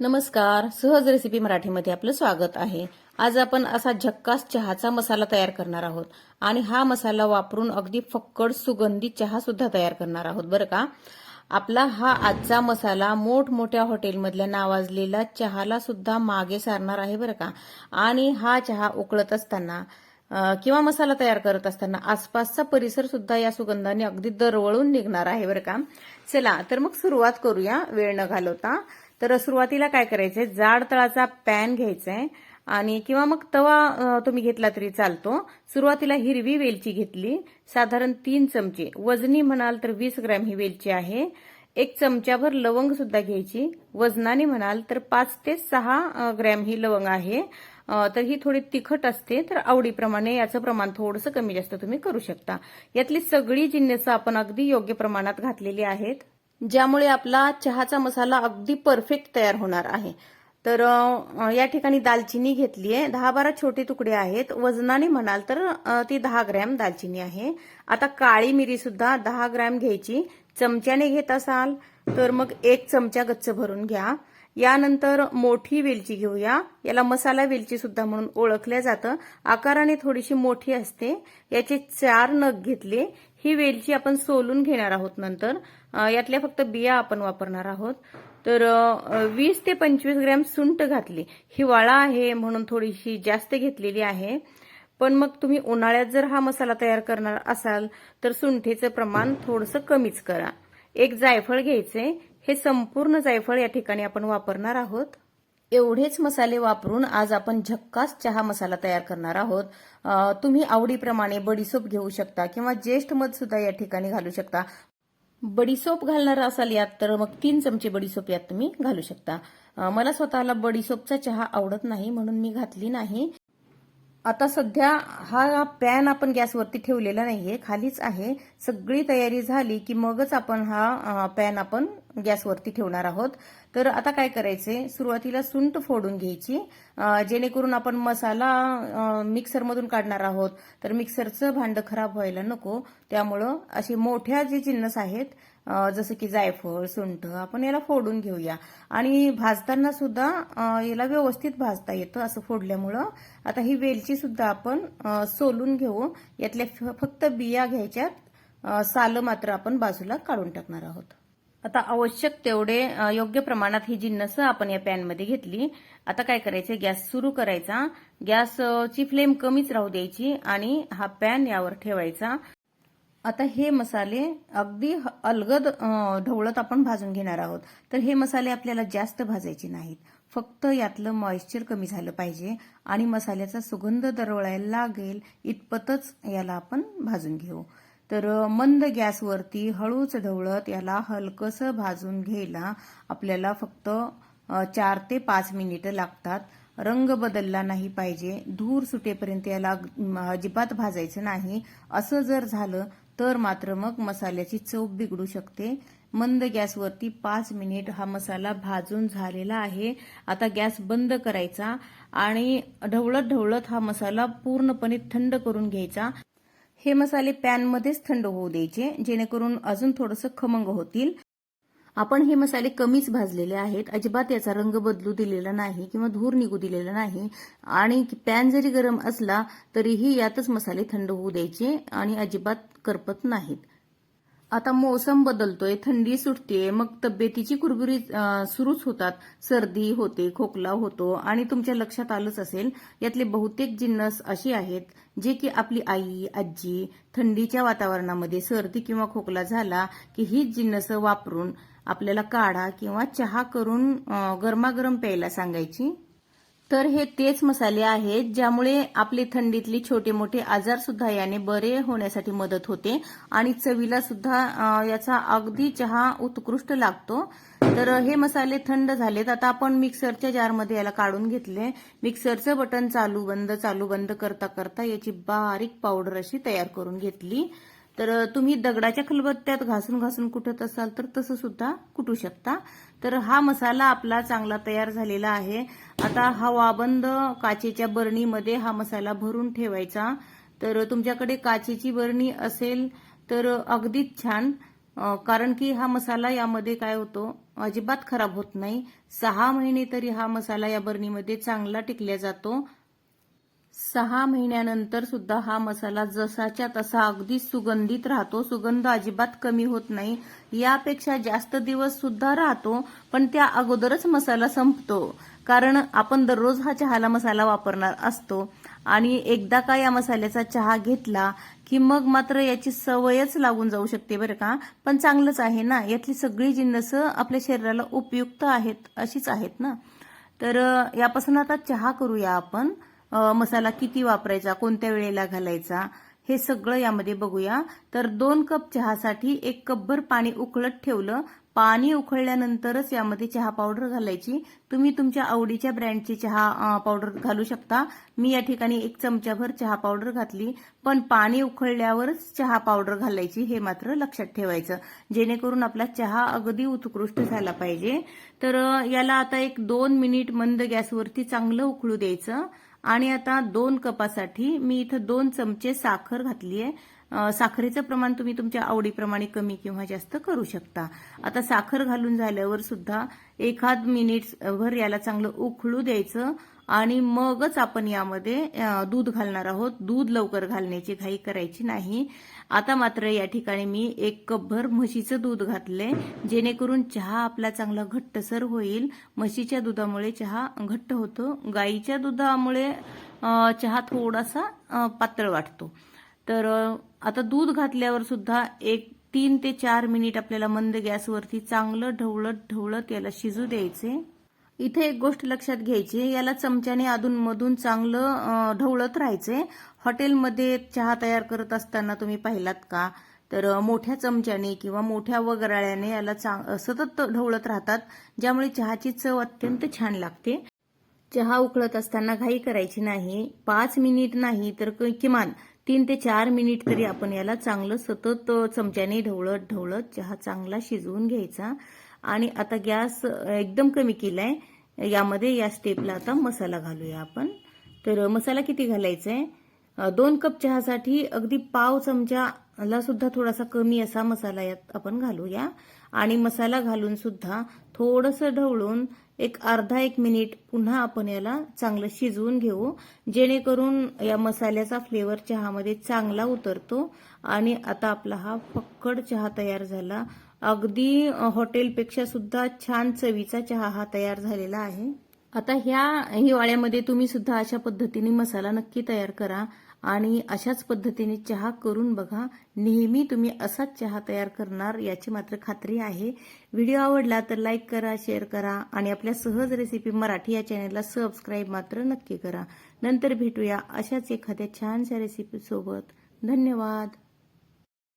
नमस्कार. सहज रेसिपी मराठीमध्ये आपलं स्वागत आहे. आज आपण असा झक्कास चहाचा मसाला तयार करणार आहोत. आणि हा मसाला वापरून अगदी फक्कड सुगंधित चहा सुद्धा तयार करणार आहोत. बरं का? आपला हा आजचा मसाला मोठमोठ्या हॉटेलमधल्या नावाजलेला चहाला सुद्धा मागे सारणार आहे. बरं का? आणि हा चहा उकळत असताना किंवा मसाला तयार करत असताना आसपासचा परिसर सुद्धा या सुगंधाने अगदी दरवळून निघणार आहे. बरं का? चला तर मग सुरुवात करूया. वेळ न घालवता तर सुरुवातीला काय करायचंय? जाड तळाचा पॅन घ्यायचा आहे आणि किंवा मग तवा तुम्ही घेतला तरी चालतो. सुरुवातीला हिरवी वेलची घेतली. साधारण तीन चमचे. वजनी म्हणाल तर वीस ग्रॅम ही वेलची आहे. एक चमच्याभर लवंग सुद्धा घ्यायची. वजनाने म्हणाल तर पाच ते सहा ग्रॅम ही लवंग आहे. तर ही थोडी तिखट असते तर आवडीप्रमाणे याचं प्रमाण थोडंसं कमी जास्त तुम्ही करू शकता. यातली सगळी जिन्नस आपण अगदी योग्य प्रमाणात घातलेली आहेत. ज्यामुळे आपला चहाचा मसाला अगदी परफेक्ट तयार होणार आहे. तर या ठिकाणी दालचिनी घेतली आहे दहा बारा छोटे तुकडे आहेत. वजनाने म्हणाल तर ती दहा ग्रॅम दालचिनी आहे. आता काळी मिरी सुद्धा दहा ग्रॅम घ्यायची. चमच्याने घेत असाल तर मग एक चमचा गच्च भरून घ्या. यानंतर मोठी वेलची घेऊया. याला मसाला वेलची सुद्धा म्हणून ओळखल्या जातं. आकाराने थोडीशी मोठी असते. याचे चार नग घेतले. ही वेलची आपण सोलून घेणार आहोत नंतर. यातल्या फक्त बिया आपण वापरणार आहोत. तर अ, वीस ते पंचवीस ग्रॅम सुंठ घातली. हिवाळा आहे म्हणून थोडीशी जास्त घेतलेली आहे. पण मग तुम्ही उन्हाळ्यात जर हा मसाला तयार करणार असाल तर सुंठेचं प्रमाण थोडंसं कमीच करा. एक जायफळ घ्यायचे. हे संपूर्ण जायफळ या ठिकाणी आपण वापरणार आहोत. एवढेच मसाले वापरून आज आपण झक्कास चहा मसाला तयार करणार आहोत. तुम्ही आवडीप्रमाणे बडीसोप घेऊ शकता किंवा ज्येष्ठ मध सुद्धा या ठिकाणी घालू शकता. बडीसोप घालणार असाल यात तर मग तीन चमचे बडीसोप यात तुम्ही घालू शकता. मला स्वतःला बडीसोपचा चहा आवडत नाही म्हणून मी घातली नाही. आता सध्या हा पॅन आपण गॅसवरती ठेवलेला नाहीये खालीच आहे. सगळी तयारी झाली की मगच आपण हा पॅन आपण गॅसवरती ठेवणार आहोत. तर आता काय करायचे सुरुवातीला सुंठ फोडून घ्यायची जेणेकरून आपण मसाला मिक्सरमधून काढणार आहोत. तर मिक्सरचं भांडं खराब व्हायला नको. त्यामुळं असे मोठ्या जे जिन्नस आहेत जसं की जायफळ सुंठ आपण याला फोडून घेऊया. आणि भाजताना सुद्धा याला व्यवस्थित भाजता येतं असं फोडल्यामुळं. आता ही वेलची सुद्धा आपण सोलून घेऊ यातल्या फक्त बिया घ्यायच्यात सालं मात्र आपण बाजूला काढून टाकणार आहोत. आता आवश्यक तेवढे योग्य प्रमाणात ही जिन्नस आपण या पॅनमध्ये घेतली आता काय करायचं गॅस सुरू करायचा. गॅसची फ्लेम कमीच राहू द्यायची आणि हा पॅन यावर ठेवायचा. आता हे मसाले अगदी ह- अलगद ढवळत आपण भाजून घेणार आहोत. तर हे मसाले आपल्याला जास्त भाजायचे नाहीत. फक्त यातलं मॉइश्चर कमी झालं पाहिजे आणि मसाल्याचा सुगंध दरवळायला लागेल इतपतच याला आपण भाजून घेऊ. तर मंद गॅसवरती हळूच ढवळत याला हलकसं भाजून घ्यायला आपल्याला फक्त चार ते पाच मिनिटं लागतात. रंग बदलला नाही पाहिजे. धूर सुटेपर्यंत याला अजिबात भाजायचं नाही. असं जर झालं तर मात्र मग मसाल्याची चव बिघडू शकते. मंद गॅसवरती पाच मिनिट हा मसाला भाजून झालेला आहे. आता गॅस बंद करायचा आणि ढवळत ढवळत हा मसाला पूर्णपणे थंड करून घ्यायचा. हे मसाले पॅनमध्येच थंड होऊ द्यायचे जेणेकरून अजून थोडंसं खमंग होतील. आपण हे मसाले कमीच भाजलेले आहेत. अजिबात याचा रंग बदलू दिलेला नाही किंवा धूर निघू दिलेला नाही. आणि पॅन जरी गरम असला तरीही यातच मसाले थंड होऊ द्यायचे आणि अजिबात करपत नाहीत. आता मोसम बदलतोय थंडी सुटते मग तब्येतीची कुरबुरी सुरूच होतात. सर्दी होते खोकला होतो आणि तुमच्या लक्षात आलंच असेल यातले बहुतेक जिन्नस अशी आहेत जे की आपली आई आजी थंडीच्या वातावरणामध्ये सर्दी किंवा खोकला झाला की हीच जिन्नस वापरून आपल्याला काढा किंवा चहा करून गरमागरम प्यायला सांगायची. तर हे तेच मसाले आहेत ज्यामुळे आपले थंडीतले छोटे मोठे आजार सुद्धा याने बरे होण्यासाठी मदत होते आणि चवीला सुद्धा याचा अगदी चहा उत्कृष्ट लागतो. तर हे मसाले थंड झालेत. आता आपण मिक्सरच्या जारमध्ये याला काढून घेतले. मिक्सरचं बटन चालू बंद चालू बंद करता करता याची बारीक पावडर अशी तयार करून घेतली. तर तुम्ही दगडाच्या खलबत्त्यात घासून घासून कुटत असाल तर तसं सुद्धा कुटू शकता. तर हा मसाला आपला चांगला तयार झालेला आहे. आता हवाबंद काचेच्या बरणीमध्ये हा मसाला भरून ठेवायचा. तर तुमच्याकडे काचेची बरणी असेल तर अगदीच छान. कारण की हा मसाला यामध्ये काय होतो? अजिबात खराब होत नाही. सहा महिने तरी हा मसाला या बरणीमध्ये चांगला टिकल्या जातो. सहा महिन्यानंतर सुद्धा हा मसाला जसाच्या तसा अगदी सुगंधित राहतो. सुगंध अजिबात कमी होत नाही. यापेक्षा जास्त दिवस सुद्धा राहतो पण त्या अगोदरच मसाला संपतो. कारण आपण दररोज हा चहाला मसाला वापरणार असतो. आणि एकदा का या मसाल्याचा चहा घेतला की मग मात्र याची सवयच लागून जाऊ शकते बरं का? पण चांगलंच आहे ना? यातली सगळी जिन्नस आपल्या शरीराला उपयुक्त आहेत अशीच आहेत ना? तर यापासून आता चहा करूया आपण. मसाला किती वापरायचा कोणत्या वेळेला घालायचा हे सगळं यामध्ये बघूया. तर दोन कप चहासाठी एक कपभर पाणी उकळत ठेवलं. पाणी उकळल्यानंतरच यामध्ये चहा पावडर घालायची. तुम्ही तुमच्या आवडीच्या ब्रँडची चहा पावडर घालू शकता. मी या ठिकाणी एक चमचाभर चहा पावडर घातली. पण पाणी उकळल्यावरच चहा पावडर घालायची हे मात्र लक्षात ठेवायचं. जेणेकरून आपला चहा अगदी उत्कृष्ट झाला पाहिजे. तर याला आता एक दोन मिनिट मंद गॅसवरती चांगलं उकळू द्यायचं. आणि आता दोन कपासाठी मी इथं दोन चमचे साखर घातली आहे साखरेचं प्रमाण तुम्ही तुमच्या आवडीप्रमाणे कमी किंवा जास्त करू शकता. आता साखर घालून झाल्यावर सुद्धा एखाद मिनिट भर याला चांगलं उखळू द्यायचं. आणि मगच आपण यामध्ये दूध घालणार आहोत. दूध लवकर घालण्याची घाई करायची नाही. आता मात्र या ठिकाणी मी एक कपभर म्हशीचं दूध घातले जेणेकरून चहा आपला चांगला घट्टसर होईल. म्हशीच्या दुधामुळे चहा घट्ट होतो. गाईच्या दुधामुळे चहा थोडासा पातळ वाटतो. तर आता दूध घातल्यावर सुद्धा एक तीन ते चार मिनिट आपल्याला मंद गॅसवरती चांगलं ढवळत ढवळत याला शिजू द्यायचे. इथे एक गोष्ट लक्षात घ्यायची याला चमच्याने अधूनमधून चांगलं ढवळत राहायचंय. हॉटेलमध्ये चहा तयार करत असताना तुम्ही पाहिलात का? तर मोठ्या चमच्याने किंवा मोठ्या वगराळ्याने याला चांग- सतत ढवळत राहतात. ज्यामुळे चहाची चव अत्यंत छान लागते. चहा उकळत असताना घाई करायची नाही. पाच मिनिट नाही तर किमान तीन ते चार मिनिट तरी आपण याला चांगलं सतत चमच्याने ढवळत ढवळत चहा चांगला शिजवून घ्यायचा. आणि आता गॅस एकदम कमी केलाय. यामध्ये या स्टेपला आता मसाला घालूया आपण. तर मसाला किती घालायचा आहे दोन कप चहासाठी अगदी पाव चमचाला सुद्धा थोडासा कमी असा मसाला यात आपण घालूया. आणि मसाला घालून सुद्धा थोडंसं ढवळून एक अर्धा एक मिनिट पुन्हा आपण याला चांगलं शिजवून घेऊ. जेणेकरून या मसाल्याचा फ्लेवर चहामध्ये चांगला उतरतो. आणि आता आपला हा फक्कड चहा तयार झाला. अगदी हॉटेलपेक्षा सुद्धा छान चवीचा चहा हा तयार झालेला आहे. आता ह्या हिवाळ्यामध्ये तुम्ही सुद्धा अशा पद्धतीने मसाला नक्की तयार करा आणि अशाच पद्धतीने चहा करून बघा. नेहमी तुम्ही असाच चहा तयार करणार याची मात्र खात्री आहे. व्हिडिओ आवडला तर लाईक करा शेअर करा आणि आपल्या सहज रेसिपी मराठी या चॅनलला सबस्क्राईब मात्र नक्की करा. नंतर भेटूया अशाच एखाद्या छानशा रेसिपीसोबत धन्यवाद.